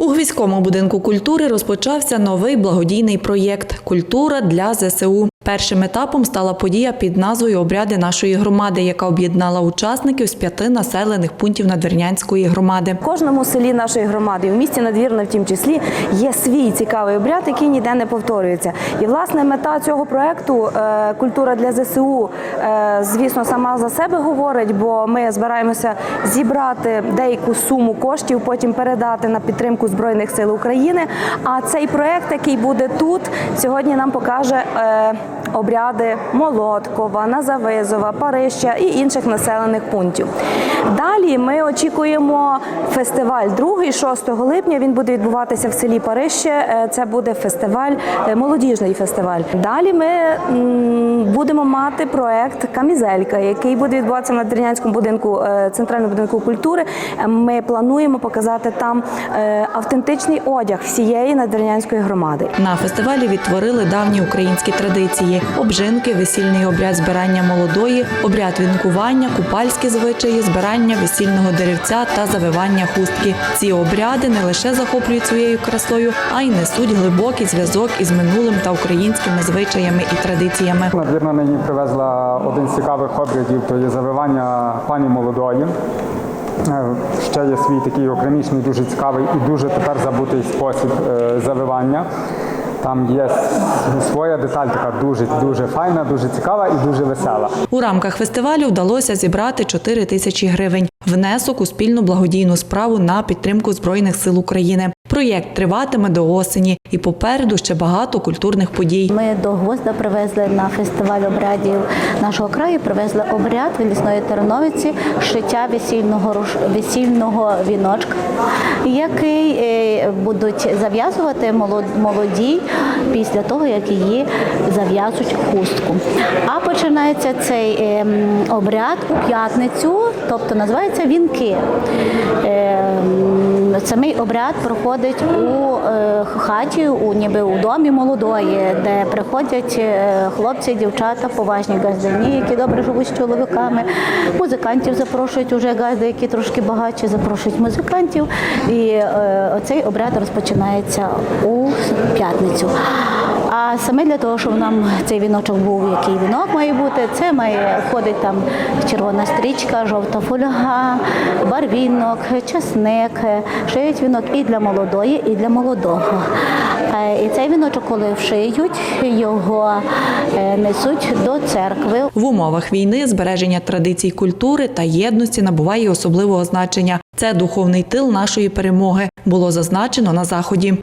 У Гвізькому будинку культури розпочався новий благодійний проєкт Культура для ЗСУ. Першим етапом стала подія під назвою Обряди нашої громади, яка об'єднала учасників з п'яти населених пунктів Надвірнянської громади. В кожному селі нашої громади, в місті Надвірна, в тім числі, є свій цікавий обряд, який ніде не повторюється. І власне мета цього проекту е, Культура для ЗСУ, е, звісно, сама за себе говорить, бо ми збираємося зібрати деяку суму коштів, потім передати на підтримку Збройних сил України. А цей проект, який буде тут, сьогодні нам покаже. Обряди Молоткова, Назавизова, Парища і інших населених пунктів. Далі ми очікуємо фестиваль другий, 6 липня. Він буде відбуватися в селі Парище. Е, Це буде фестиваль, е, молодіжний фестиваль. Далі ми будемо мати проект Камізелька, який буде відбуватися на Дернянському будинку е, центральному будинку культури. Ми плануємо показати там автентичний одяг всієї надвірнянської громади. На фестивалі відтворили давні українські традиції: обжинки, весільний обряд збирання молодої, обряд вінкування, купальські звичаї, збирання весільного деревця та завивання хустки. Ці обряди не лише захоплюють своєю красою, а й несуть глибокий зв'язок із минулим та українськими звичаями і традиціями. Надвірна нині привезла один з цікавих обрядів, то є завивання пані молодої. Е, Ще є свій такий окремішний, дуже цікавий і дуже тепер забутий спосіб е, завивання. Там є своя деталь, така дуже дуже файна, дуже цікава і дуже весела. У рамках фестивалю вдалося зібрати 4 тисячі гривень. Внесок у спільну благодійну справу на підтримку Збройних сил України. Проєкт триватиме до осені, і попереду ще багато культурних подій. Ми до Гвозда привезли на фестиваль обрядів нашого краю. Привезли обряд в лісної Терновиці шиття весільного весільного віночка, який е, будуть зав'язувати молод- молоді після того, як її зав'язують хустку. А починається цей е, обряд у п'ятницю, тобто називається вінки. Е, Самий обряд проходить у е, хаті, у ніби у домі молодої, де приходять е, хлопці, дівчата, поважні газдані, які добре живуть з чоловіками. Музикантів запрошують уже газди, які трошки багатші, запрошують музикантів. І цей обряд розпочинається у п'ятницю. А саме для того, щоб нам цей віночок був, який вінок має бути, це має входить там червона стрічка, жовта фольга, барвінок, часник, шиють вінок і для молодої, і для молодого. Е, І цей віночок, коли вшиють, його е, несуть до церкви. В умовах війни збереження традицій культури та єдності набуває особливого значення. Це духовний тил нашої перемоги, було зазначено на заході.